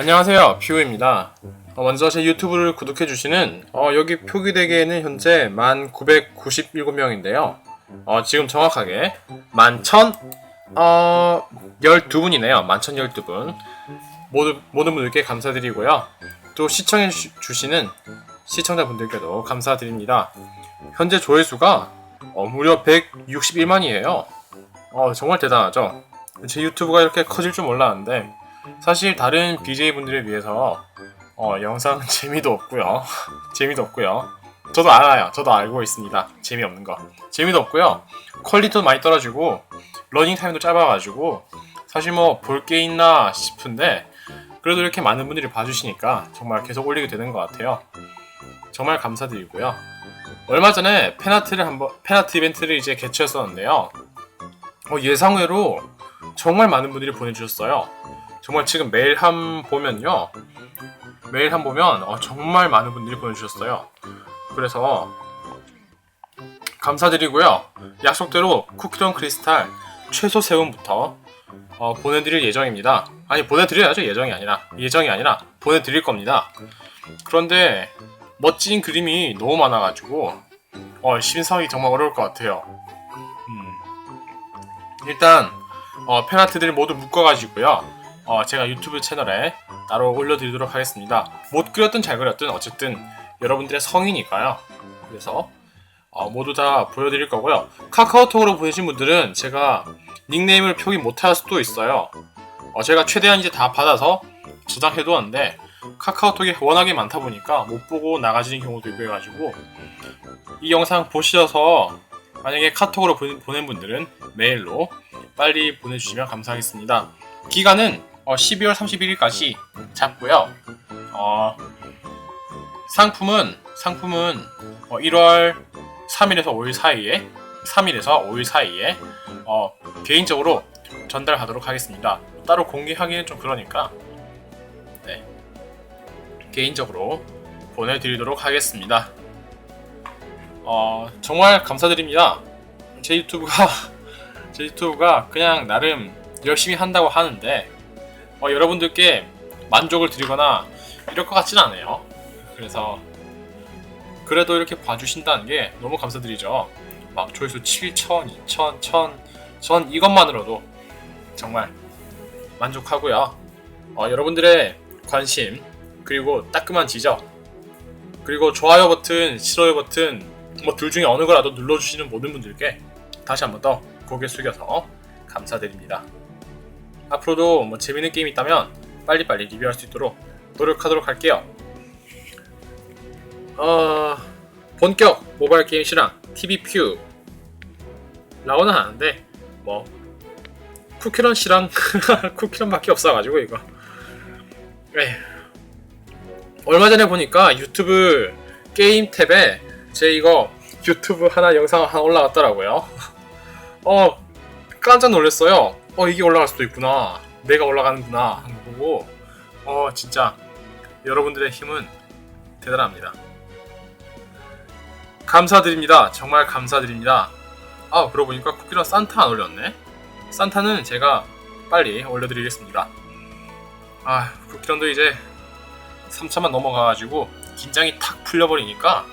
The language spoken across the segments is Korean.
안녕하세요. 퓨우입니다. 어, 먼저 제 유튜브를 구독해주시는 어, 여기 표기되기에는 현재 1997명인데요. 어, 지금 정확하게 11,000 어, 12분이네요. 11,012분. 모두, 모든 분들께 감사드리고요. 또 시청해주시는 시청자분들께도 감사드립니다. 현재 조회수가 어, 무려 161만이에요. 어, 정말 대단하죠? 제 유튜브가 이렇게 커질 줄 몰랐는데 사실 다른 BJ분들에 비해서 어, 영상 재미도 없고요. 재미도 없고요. 저도 알아요. 저도 알고 있습니다. 재미없는 거. 재미도 없고요. 퀄리티도 많이 떨어지고 러닝 타임도 짧아가지고 사실 뭐 볼 게 있나 싶은데 그래도 이렇게 많은 분들이 봐주시니까 정말 계속 올리게 되는 것 같아요. 정말 감사드리고요. 얼마 전에 팬아트를 한번 팬아트 이벤트를 이제 개최했었는데요. 어, 예상외로 정말 많은 분들이 보내주셨어요. 정말 지금 메일 함 보면요. 메일 함 보면 어, 정말 많은 분들이 보내주셨어요. 그래서 감사드리고요. 약속대로 쿠키런 크리스탈 최소 세움부터 어, 보내드릴 예정입니다. 아니 보내드려야죠 예정이 아니라 예정이 아니라 보내드릴 겁니다. 그런데 멋진 그림이 너무 많아가지고 어, 신성이 정말 어려울 것 같아요. 음. 일단 어, 팬아트들 모두 묶어가지고요. 어, 제가 유튜브 채널에 따로 올려드리도록 하겠습니다. 못 그렸든 잘 그렸든 어쨌든 여러분들의 성이니까요. 그래서 어, 모두 다 보여드릴 거고요. 카카오톡으로 보내신 분들은 제가 닉네임을 표기 못할 수도 있어요. 어, 제가 최대한 이제 다 받아서 저장해두었는데 카카오톡이 워낙에 많다 보니까 못 보고 나가지는 경우도 있고 해가지고 이 영상 보셔서 만약에 카톡으로 보낸 분들은 메일로 빨리 보내주시면 감사하겠습니다. 기간은 어, 12월 31일까지 잡고요. 어, 상품은 상품은 어, 1월 3일에서 5일 사이에 3일에서 5일 사이에 어, 개인적으로 전달하도록 하겠습니다. 따로 공개하기는 좀 그러니까 네. 개인적으로 보내드리도록 하겠습니다. 어, 정말 감사드립니다. 제 유튜브가 제 유튜브가 그냥 나름 열심히 한다고 하는데 어, 여러분들께 만족을 드리거나 이럴 것 같진 않아요. 그래서 그래도 이렇게 봐주신다는 게 너무 감사드리죠. 막 조회수 7천, 2천, 1000, 전 이것만으로도 정말 만족하고요. 어, 여러분들의 관심 그리고 따끔한 지적 그리고 좋아요 버튼, 싫어요 버튼 뭐 둘 중에 어느 거라도 눌러주시는 모든 분들께 다시 한번 더 고개 숙여서 감사드립니다. 앞으로도 뭐 재밌는 게임 있다면 빨리빨리 리뷰할 수 있도록 노력하도록 할게요. 어, 본격 모바일 게임 실황 TV퓨 라고는 하는데 뭐 쿠키런 실황 쿠키런밖에 없어가지고 이거 에휴. 얼마 전에 보니까 유튜브 게임 탭에 제 이거 유튜브 하나 영상 하나 올라갔더라고요. 어 깜짝 놀랐어요. 어 이게 올라갈 수도 있구나. 내가 올라가는구나 하는 거 보고 어 진짜 여러분들의 힘은 대단합니다. 감사드립니다. 정말 감사드립니다. 아 그러고 보니까 쿠키랑 산타 안 올렸네. 산타는 제가 빨리 올려드리겠습니다. 아 쿠키런도 이제 3차만 넘어가가지고 긴장이 탁 풀려버리니까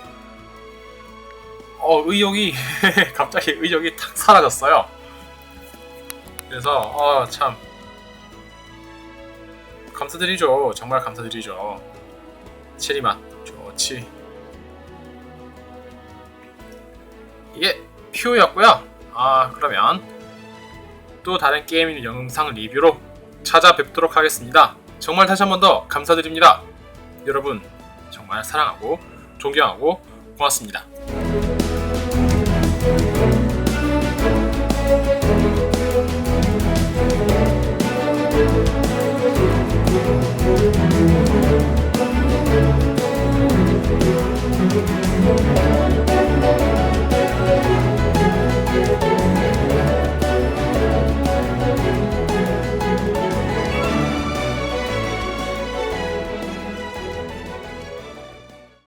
어 의욕이 갑자기 의욕이 탁 사라졌어요. 그래서 어 참 감사드리죠. 정말 감사드리죠. 체리맛 좋지. 이게 퓨였고요. 아 그러면 또 다른 게임 영상 리뷰로 찾아뵙도록 하겠습니다. 정말 다시 한 번 더 감사드립니다. 여러분 정말 사랑하고 존경하고 고맙습니다.